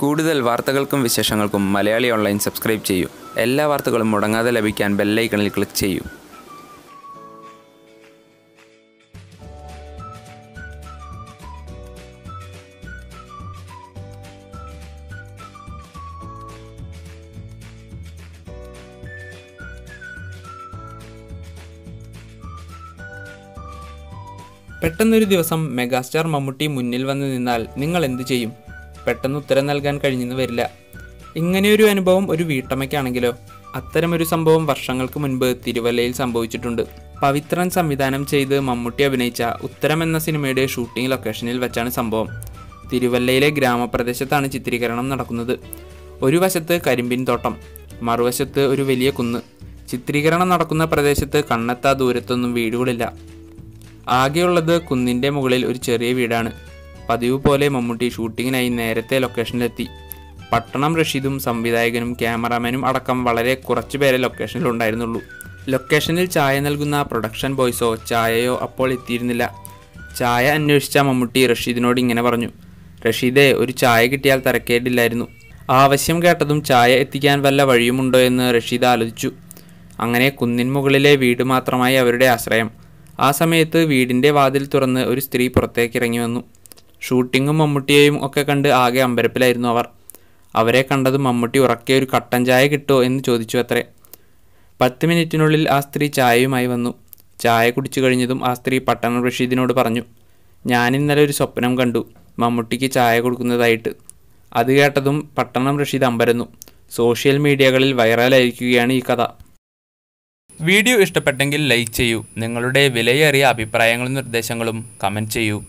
കൂടുതൽ വാർത്തകൾക്കും വിശേഷങ്ങൾക്കും Malayali online subscribe ചെയ്യൂ. എല്ലാ വാർത്തകളും മുടങ്ങാതെ ലഭിക്കാൻ ബെല്ലൈക്കണിൽ ക്ലിക്ക് ചെയ്യൂ. പെട്ടെന്നൊരു ദിവസം മെഗാസ്റ്റാർ മമ്മൂട്ടി മുന്നിൽ വന്നു നിന്നാൽ നിങ്ങൾ എന്തു ചെയ്യും? പെട്ടെന്ന് ഉത്തരം നൽകാൻ കഴിഞ്ഞെന്ന് വരില്ല. ഇങ്ങനെയൊരു അനുഭവം ഒരു വീട്ടമ്മയ്ക്കാണെങ്കിലോ? അത്തരമൊരു സംഭവം വർഷങ്ങൾക്ക് മുൻപ് തിരുവല്ലയിൽ സംഭവിച്ചിട്ടുണ്ട്. പവിത്രൻ സംവിധാനം ചെയ്ത് മമ്മൂട്ടി അഭിനയിച്ച ഉത്തരം എന്ന സിനിമയുടെ ഷൂട്ടിംഗ് ലൊക്കേഷനിൽ വെച്ചാണ് സംഭവം. തിരുവല്ലയിലെ ഗ്രാമപ്രദേശത്താണ് ചിത്രീകരണം നടക്കുന്നത്. ഒരു വശത്ത് കരിമ്പിൻ തോട്ടം മറുവശത്ത് ഒരു വലിയ കുന്ന്. ചിത്രീകരണം നടക്കുന്ന പ്രദേശത്ത് കണ്ണെത്താ ദൂരത്തൊന്നും വീടുകളില്ല. ആകെയുള്ളത് കുന്നിന്റെ മുകളിൽ ഒരു ചെറിയ വീടാണ്. പതിവ് പോലെ മമ്മൂട്ടി ഷൂട്ടിങ്ങിനായി നേരത്തെ ലൊക്കേഷനിലെത്തി. പട്ടണം റഷീദും സംവിധായകനും ക്യാമറാമാനും അടക്കം വളരെ കുറച്ചു പേരെ ലൊക്കേഷനിൽ ഉണ്ടായിരുന്നുള്ളൂ ലൊക്കേഷനിൽ ചായ നൽകുന്ന പ്രൊഡക്ഷൻ ബോയ്സോ ചായയോ അപ്പോൾ എത്തിയിരുന്നില്ല. ചായ അന്വേഷിച്ച മമ്മൂട്ടി റഷീദിനോട് ഇങ്ങനെ പറഞ്ഞു. റഷീദെ ഒരു ചായ കിട്ടിയാൽ തരക്കേടില്ലായിരുന്നു. ആവശ്യം കേട്ടതും ചായ എത്തിക്കാൻ വല്ല വഴിയുമുണ്ടോ എന്ന് റഷീദ് ആലോചിച്ചു. അങ്ങനെ കുന്നിൻ മുകളിലെ വീട് മാത്രമായി അവരുടെ ആശ്രയം. ആ സമയത്ത് വീടിന്റെ വാതിൽ തുറന്ന് ഒരു സ്ത്രീ പുറത്തേക്ക് ഇറങ്ങി വന്നു. ഷൂട്ടിങ്ങും മമ്മൂട്ടിയെയും ഒക്കെ കണ്ട് ആകെ അമ്പരപ്പിലായിരുന്നു അവർ. അവരെ കണ്ടത് മമ്മൂട്ടി ഉറക്കെ ഒരു കട്ടൻ ചായ കിട്ടുമോ എന്ന് ചോദിച്ചു അത്രേ. പത്ത് മിനിറ്റിനുള്ളിൽ ആ സ്ത്രീ ചായയുമായി വന്നു. ചായ കുടിച്ചു കഴിഞ്ഞതും ആ സ്ത്രീ പട്ടണ റഷീദിനോട് പറഞ്ഞു ഞാൻ ഇന്നലെ ഒരു സ്വപ്നം കണ്ടു. മമ്മൂട്ടിക്ക് ചായ കൊടുക്കുന്നതായിട്ട്. അത് കേട്ടതും പട്ടണം റഷീദ് അമ്പരന്നു. സോഷ്യൽ മീഡിയകളിൽ വൈറലായിരിക്കുകയാണ് ഈ കഥ. വീഡിയോ ഇഷ്ടപ്പെട്ടെങ്കിൽ ലൈക്ക് ചെയ്യൂ. നിങ്ങളുടെ വിലയേറിയ അഭിപ്രായങ്ങളും നിർദ്ദേശങ്ങളും കമന്റ് ചെയ്യൂ.